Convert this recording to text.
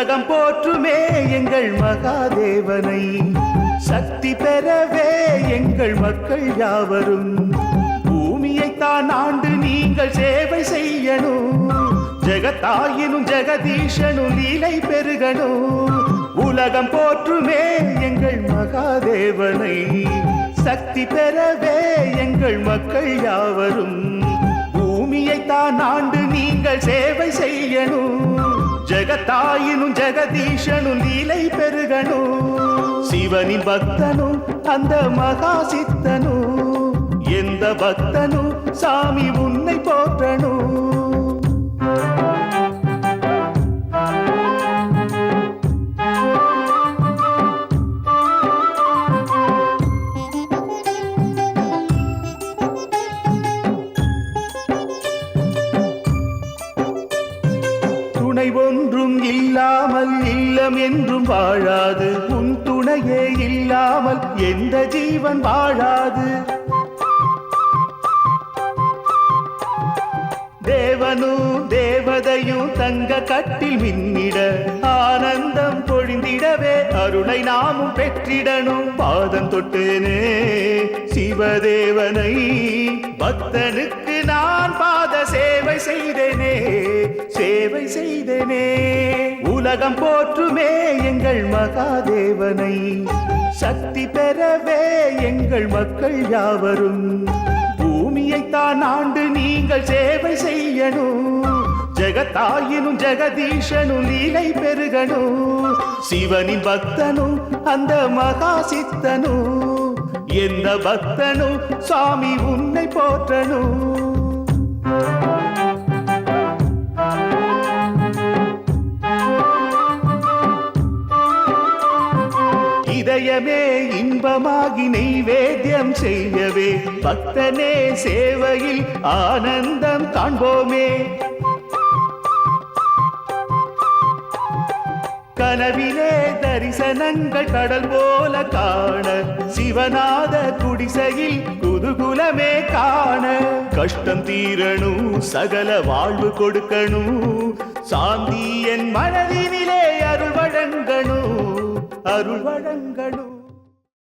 உலகம் போற்றுமே எங்கள் மகாதேவனை. சக்தி பெறவே எங்கள் மக்கள் யாவரும். பூமியை தான் ஆண்டு நீங்கள் சேவை செய்யணும். ஜெகத்தாயினும் ஜெகதீஷனும் லீலை பெருகணும். உலகம் போற்றுமே எங்கள் மகாதேவனை. சக்தி பெறவே எங்கள் மக்கள் யாவரும். பூமியை தான் ஆண்டு நீங்கள் சேவை செய்யணும். தாயினும் ஜெகதீஷனும் லீலை பெருகணும் சிவனின் பக்தனும் அந்த மகா சித்தனும் எந்த பக்தனும் சாமி துணை ஒன்றும் இல்லாமல் இல்லம் என்றும் வாழாது. உன் துணையே இல்லாமல் எந்த ஜீவன் வாழாது. தேவனும் தேவதையும் தங்க கட்டில் மின்னிட ஆனந்தம் பொழிந்திடவே அருளை நாமும் பெற்றிடணும். பாதம் தொட்டேனே சிவதேவனை பக்தனுக்கு நான் பாத சேவை செய்தேனே. உலகம் போற்றுமே எங்கள் மகாதேவனை. சக்தி பெறவே எங்கள் மக்கள் யாவரும். பூமியைத்தான் ஆண்டு நீங்கள் சேவை செய்யணும். ஜெகத்தாயினும் ஜெகதீஷனும் லீலை பெருகணும் சிவனின் பக்தனும் அந்த மகா சித்தனும். எந்த பக்தனும் சாமி உன்னை போற்றணும். இதயமே இன்பமாகி நெய்வேத்தியம் செய்யவே. பக்தனே சேவையில் ஆனந்தம் காண்போமே. கனவிலே தரிசனங்கள் கடல் போல காண. சிவநாத குடிசையில் குதுகுலமே காண. கஷ்டம் தீரணும் சகல வாழ்வு கொடுக்கணும். சாந்தி என் மனதினிலே அருள் வழங்கணும்